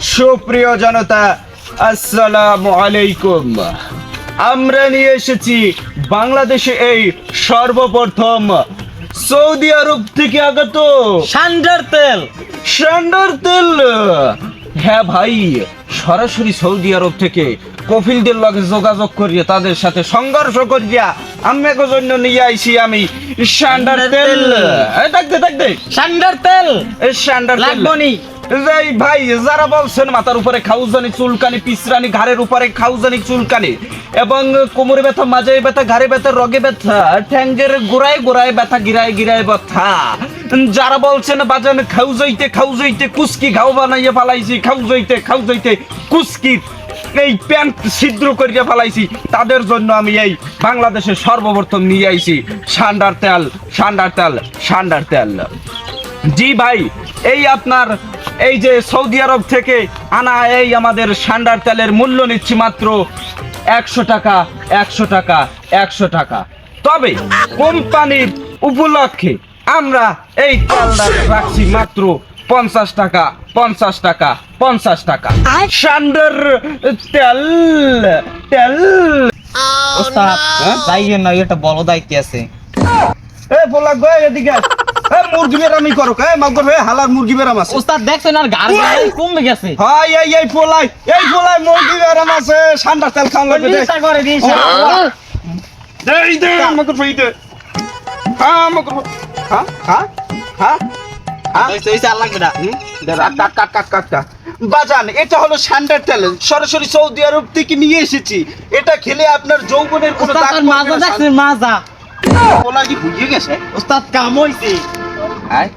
সুপ্রিয় জনতা আসসালামু আলাইকুম। আমরা নিয়ে এসেছি বাংলাদেশে এই সর্বপ্রথম সৌদি আরব থেকে আগত সান্ডার তেল। সান্ডার তেল। হ্যাঁ ভাই সরাসরি সৌদি আরব থেকে কফিলদের লগে যোগাযোগ করিয়ে তাদের সাথে সংঘর্ষ করিয়া আমাকে জন্য নিয়ে আইছি আমি সান্ডার তেল। এই দেখ দে সান্ডার তেল। এই সান্ডার তেল। লাগবনি ভাই, যারা বলছেন মাথার উপরে খাউজানি, চুলকানি পিছরানি ঘাড়ের উপরে খাউজানি, চুলকানি, এবং কোমরে ব্যথা মাজায় ব্যথা, ঘাড়ে ব্যথা, রগে ব্যথা, ঠ্যাঙ্গের গোড়ায় গোড়ায় ব্যথা, গিরায় গিরায় ব্যথা। যারা বলছেন, বাজান, খাউজাইতে খাউজাইতে কুস্কি ঘাও বানাইয়ে ফালাইছি, খাউজাইতে খাউজাইতে কুস্কি এই প্যান্ট ছিদ্র করিয়া ফেলাইছি, তাদের জন্য আমি এই বাংলাদেশের সর্বপ্রথম নিয়ে আইছি, সান্ডার তেল সান্ডার তেল সান্ডার তেল। জি ভাই, এই আপনার এই যে সৌদি আরব থেকে আনা এই আমাদের সান্ডার তেলের মূল্য নিচ্ছি মাত্র একশো টাকা একশো টাকা একশো টাকা। তবে কোম্পানির উপলক্ষে আমরা এই তেলটা রাখছি মাত্র পঞ্চাশ টাকা পঞ্চাশ টাকা পঞ্চাশ টাকা। সান্ডার তেল তেল। ওস্তাদ হ্যাঁ? যাইয়েন না এটা বড় দায়িত্ব আছে। এ বলা গো এদিকে আয়। এ মুরগি বেরামি করো। এ মাগর হে হালার মুরগি বেরাম আছে। ওস্তাদ দেখছেন আর গার কমে গেছে। হাই এই এই পোলাই এই পোলাই মুরগি বেরাম আছে। ঠান্ডা তেল খাওয়া লাগবে দে। করে দিশা এই দে আমাকে ফ্রি দে। হ্যাঁ হ্যাঁ হ্যাঁ হ্যাঁ হ্যাঁ। বাজান এটা হলো সান্ডার তেল। সরাসরি সৌদি আরব থেকে নিয়ে এসেছি। এটা খেলে আপনার যৌবনের কোনো মাজা? গেছে? ওস্তাদ, কাম হইছে। আয়।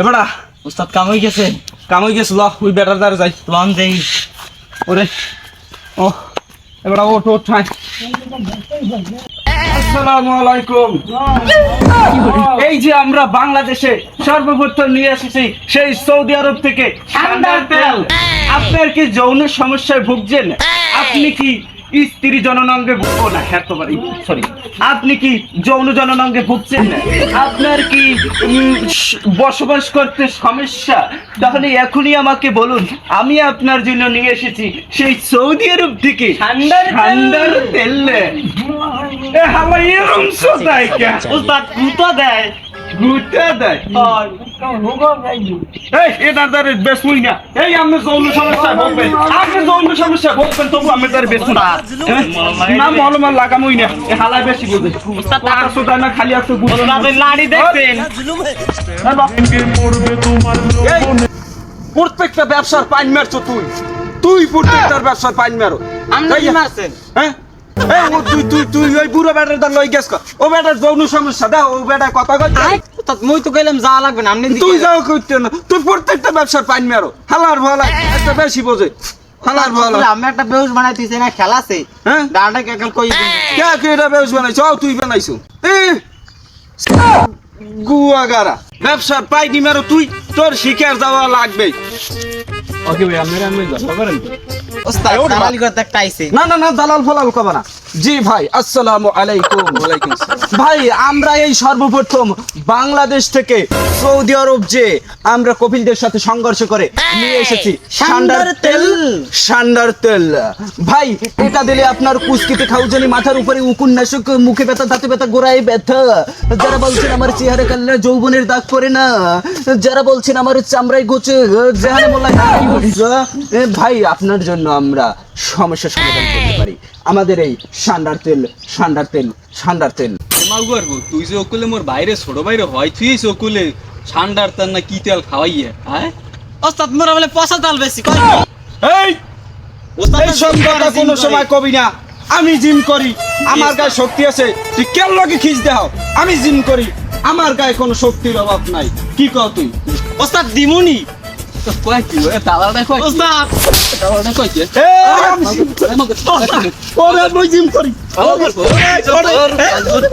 এবারা ওস্তাদ, কাম হই গেছে। কাম হয়ে গেছিল ওই বেটার দ্বারা যাই। লন দেই ওরে, ও এবারে ওঠ ওঠ আসসালামু আলাইকুম। এই যে আমরা বাংলাদেশে সর্বপ্রথম নিয়ে এসেছি সেই সৌদি আরব থেকে ঠান্ডার তেল। আপনার কি যৌন সমস্যায় ভুগছেন? আপনি কি স্ত্রী জননাঙ্গে ভুগবো না এতবারই সরি আপনি কি যৌন জননাঙ্গে ভুগছেন? আপনার কি বসবাস করতে সমস্যা? তাহলে এখনই আমাকে বলুন আমি আপনার জন্য নিয়ে এসেছি সেই সৌদি আরব থেকে ঠান্ডার ঠান্ডার তেল। এ হাওয়া এরম সোতাই কে? ওস্তাদ কুতো দেয়। ঘুরতে দেয়? এই এটা তার বেসুই না। এই আমি যৌন সমস্যা ভোগবেন। আপনি যৌন সমস্যা ভোগবেন তবু আমি তার বেসুন না। মলমা লাগামই না এ হালাই বেশি বুঝে। ওস্তাদ কথা সোতা না খালি আছে ওস্তাদের লাড়ি দেখছেন এই, প্রত্যেকটা ব্যবসার পাইন মারছো তুই। তুই প্রত্যেকটার ব্যবসার পাইন মারো। আপনি মারছেন। হ্যাঁ? এই, ও তুই তুই তুই ওই বুড়ো বেটার দা লই গেছ ক। ও বেটার যৌন সমস্যা দা ও বেটা কথা কই ওস্তাদ মই তো কইলাম যাওয়া লাগবে না আপনি তুই যাও না তুই প্রত্যেকটা ব্যবসার পাইন মারো। হালার ভালা একটা বেশি বোঝে। হালার ভালা। আমি একটা বেউস বানাইতেছি না খেলাছে হ্যাঁ? ডাঁটা কেকল কই কে কে এটা বেউস বানাইছো? ও তুই বানাইছো। এ গুয়াগারা। ব্যবসার পাইনি মারো তুই তোর শিকার যাওয়া লাগবে। ওকে ভাই আমি আমি কথা করেন। ওস্তাদ দালালি করতে একটা আইছে। না না না দালাল ফলাল কবা না। জি ভাই আসসালামু আলাইকুম। ওয়ালাইকুম ভাই আমরা এই সর্বপ্রথম বাংলাদেশ থেকে সৌদি আরব যে আমরা কপিলদের সাথে সংঘর্ষ করে নিয়ে এসেছি সান্ডার তেল। সান্ডার তেল। ভাই এটা দিলে আপনার কুস্কিতে খাউজানি মাথার উপরে উকুন নাশক মুখে ব্যথা দাঁতে ব্যথা গোড়ায় ব্যথা। যারা বলছেন আমার চেহারা কাল্লা যৌবনের দাগ পড়ে না। যারা বলছেন আমার চামড়ায় গোছে জাহানে মোল্লা ভাই আপনার জন্য আমরা সমস্যার সমাধান করতে পারি। আমাদের এই সান্ডার তেল সান্ডার তেল সান্ডার তেল। তুই যে ওকুলে মোর বাইরে ছোট বাইরে হয় তুই এই ওকুলে ঠান্ডার তার না কি তেল খাওয়াইয়ে হ্যাঁ? ওস্তাদ মোরা বলে পয়সা তাল বেশি কই এই! ওস্তাদ সব কথা কোনো সময় কবি না। আমি জিম করি। আমার গায়ে শক্তি আছে। তুই কেন লগে খিচ দেও আমি জিম করি। আমার গায়ে কোনো শক্তির অভাব নাই। কি কও তুই? ওস্তাদ দিমুনি? কয় কি এ কয় ওস্তাদ! দালালটা কয় কি এই, আমি জিম করি। ওরে